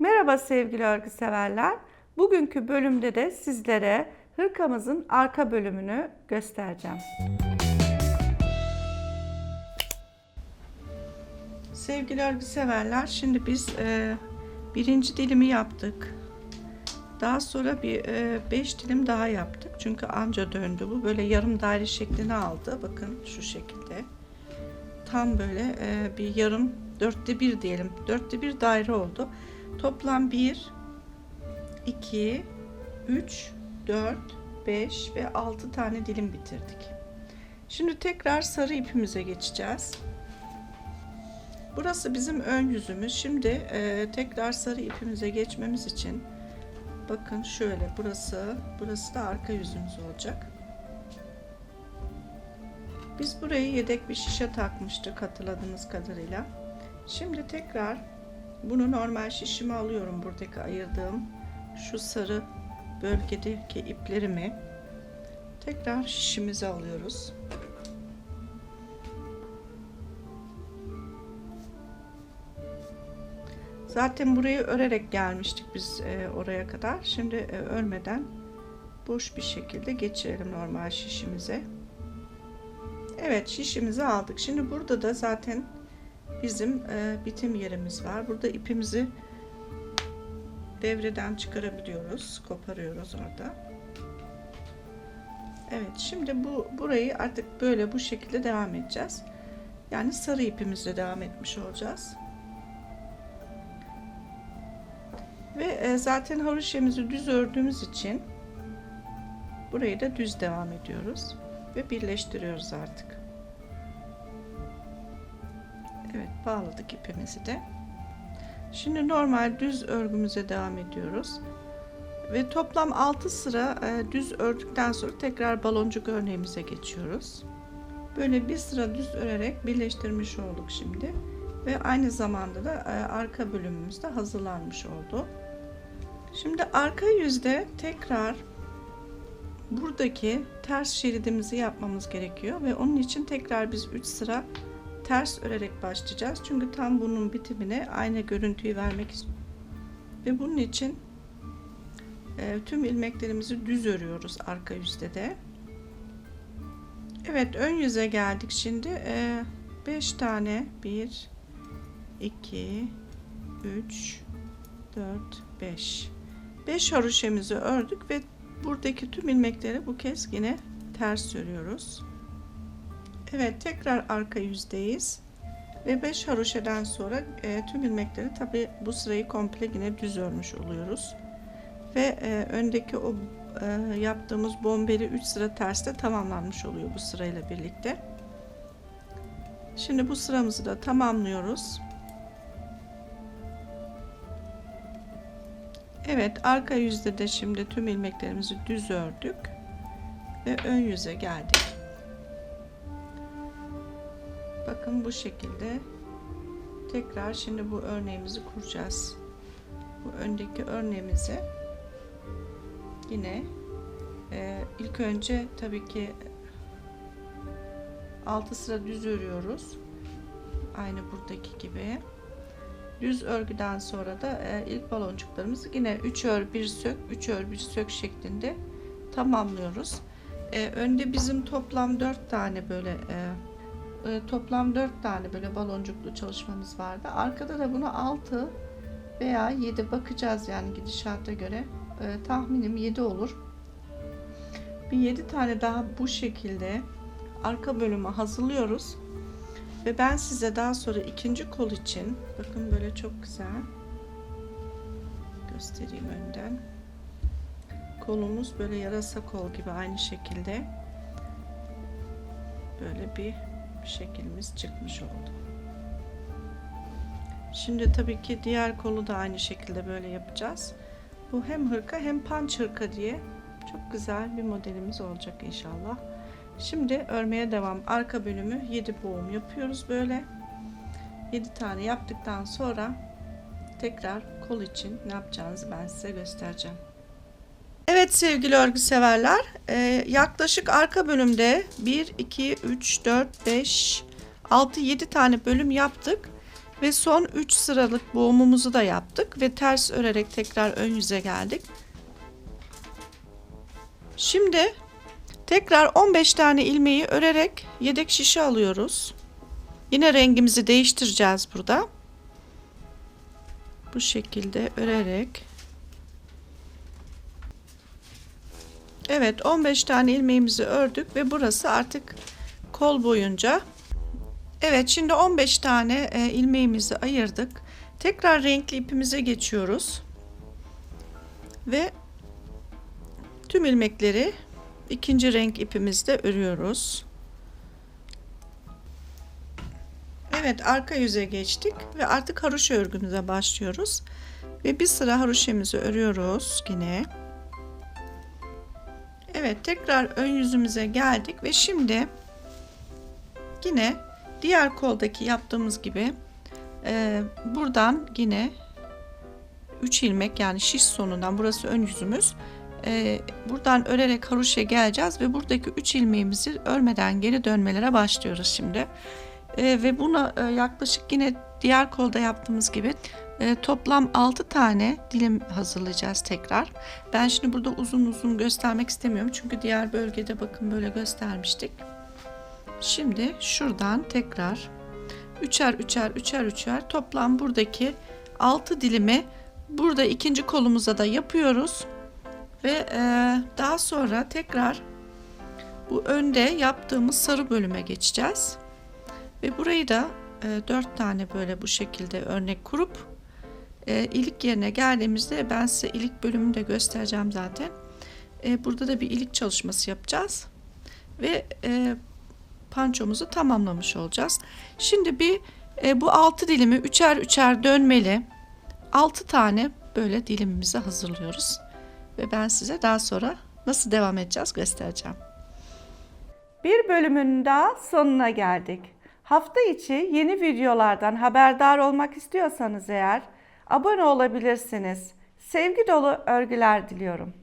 Merhaba sevgili örgü severler. Bugünkü bölümde de sizlere hırkamızın arka bölümünü göstereceğim. Sevgili örgü severler, şimdi biz e, birinci dilimi yaptık. Daha sonra bir 5 dilim daha yaptık. Çünkü anca döndü bu. Böyle yarım daire şeklini aldı. Bakın şu şekilde. Tam böyle e, bir yarım dörtte bir diyelim. Dörtte bir daire oldu. Toplam 1, 2, 3, 4, 5 ve 6 tane dilim bitirdik. Şimdi tekrar sarı ipimize geçeceğiz. Burası bizim ön yüzümüz. Şimdi e, tekrar sarı ipimize geçmemiz için bakın şöyle burası, burası da arka yüzümüz olacak. Biz burayı yedek bir şişe takmıştık hatırladığınız kadarıyla. Şimdi tekrar bunu normal şişime alıyorum buradaki ayırdığım şu sarı bölgedeki iplerimi tekrar şişimize alıyoruz. Zaten burayı örerek gelmiştik biz e, oraya kadar. Şimdi e, örmeden boş bir şekilde geçirelim normal şişimize. Evet şişimizi aldık. Şimdi burada da zaten bizim e, bitim yerimiz var. Burada ipimizi devreden çıkarabiliyoruz. Koparıyoruz orada. Evet şimdi bu burayı artık böyle bu şekilde devam edeceğiz. Yani sarı ipimizle devam etmiş olacağız. Ve e, zaten haroşemizi düz ördüğümüz için burayı da düz devam ediyoruz ve birleştiriyoruz artık. Evet bağladık ipimizi de. Şimdi normal düz örgümüze devam ediyoruz. Ve toplam 6 sıra e, düz ördükten sonra tekrar baloncuk örneğimize geçiyoruz. Böyle bir sıra düz örerek birleştirmiş olduk şimdi. Ve aynı zamanda da e, arka bölümümüz de hazırlanmış oldu. Şimdi arka yüzde tekrar buradaki ters şeridimizi yapmamız gerekiyor ve onun için tekrar biz 3 sıra ters örerek başlayacağız. Çünkü tam bunun bitimine aynı görüntüyü vermek istiyorum. Ve bunun için e, tüm ilmeklerimizi düz örüyoruz arka yüzde de. Evet ön yüze geldik şimdi. 5 e, tane 1 2 3 4 5 5 haroşemizi ördük ve buradaki tüm ilmekleri bu kez yine ters örüyoruz. Evet tekrar arka yüzdeyiz. Ve 5 haroşeden sonra e, tüm ilmekleri tabi bu sırayı komple yine düz örmüş oluyoruz. Ve e, öndeki o e, yaptığımız bombeli 3 sıra terste tamamlanmış oluyor bu sırayla birlikte. Şimdi bu sıramızı da tamamlıyoruz. Evet arka yüzde de şimdi tüm ilmeklerimizi düz ördük. Ve ön yüze geldik. Bakın bu şekilde tekrar şimdi bu örneğimizi kuracağız. Bu öndeki örneğimizi yine e, ilk önce tabii ki 6 sıra düz örüyoruz. Aynı buradaki gibi. Düz örgüden sonra da e, ilk baloncuklarımızı yine 3 ör 1 sök 3 ör 1 sök şeklinde tamamlıyoruz. E, önde bizim toplam 4 tane böyle e, e, toplam 4 tane böyle baloncuklu çalışmamız vardı. Arkada da bunu 6 veya 7 bakacağız yani gidişata göre. E, tahminim 7 olur. Bir 7 tane daha bu şekilde arka bölümü hazırlıyoruz. Ve ben size daha sonra ikinci kol için bakın böyle çok güzel göstereyim önden. Kolumuz böyle yarasa kol gibi aynı şekilde böyle bir şeklimiz çıkmış oldu. Şimdi tabii ki diğer kolu da aynı şekilde böyle yapacağız. Bu hem hırka hem panç hırka diye çok güzel bir modelimiz olacak inşallah. Şimdi örmeye devam. Arka bölümü 7 boğum yapıyoruz böyle. 7 tane yaptıktan sonra tekrar kol için ne yapacağınızı ben size göstereceğim. Evet sevgili örgü severler, e, yaklaşık arka bölümde 1, 2, 3, 4, 5, 6, 7 tane bölüm yaptık. Ve son 3 sıralık boğumumuzu da yaptık ve ters örerek tekrar ön yüze geldik. Şimdi tekrar 15 tane ilmeği örerek yedek şişe alıyoruz. Yine rengimizi değiştireceğiz burada. Bu şekilde örerek. Evet 15 tane ilmeğimizi ördük ve burası artık kol boyunca. Evet şimdi 15 tane e, ilmeğimizi ayırdık. Tekrar renkli ipimize geçiyoruz. Ve tüm ilmekleri ikinci renk ipimizde örüyoruz. Evet arka yüze geçtik ve artık haroşa örgümüze başlıyoruz. Ve bir sıra haroşemizi örüyoruz yine. Evet tekrar ön yüzümüze geldik ve şimdi yine diğer koldaki yaptığımız gibi e, buradan yine 3 ilmek yani şiş sonundan burası ön yüzümüz e, buradan örerek haroşa geleceğiz ve buradaki 3 ilmeğimizi örmeden geri dönmelere başlıyoruz şimdi. E, ve buna e, yaklaşık yine diğer kolda yaptığımız gibi e, toplam 6 tane dilim hazırlayacağız tekrar. Ben şimdi burada uzun uzun göstermek istemiyorum çünkü diğer bölgede bakın böyle göstermiştik. Şimdi şuradan tekrar üçer üçer üçer üçer toplam buradaki 6 dilimi burada ikinci kolumuza da yapıyoruz ve e, daha sonra tekrar bu önde yaptığımız sarı bölüme geçeceğiz. Ve burayı da e, 4 tane böyle bu şekilde örnek kurup e, ilik yerine geldiğimizde ben size ilik bölümünü de göstereceğim zaten. E, burada da bir ilik çalışması yapacağız. Ve e, pançomuzu tamamlamış olacağız. Şimdi bir e, bu 6 dilimi üçer üçer dönmeli 6 tane böyle dilimimizi hazırlıyoruz. Ve ben size daha sonra nasıl devam edeceğiz göstereceğim. Bir bölümün daha sonuna geldik. Hafta içi yeni videolardan haberdar olmak istiyorsanız eğer abone olabilirsiniz. Sevgi dolu örgüler diliyorum.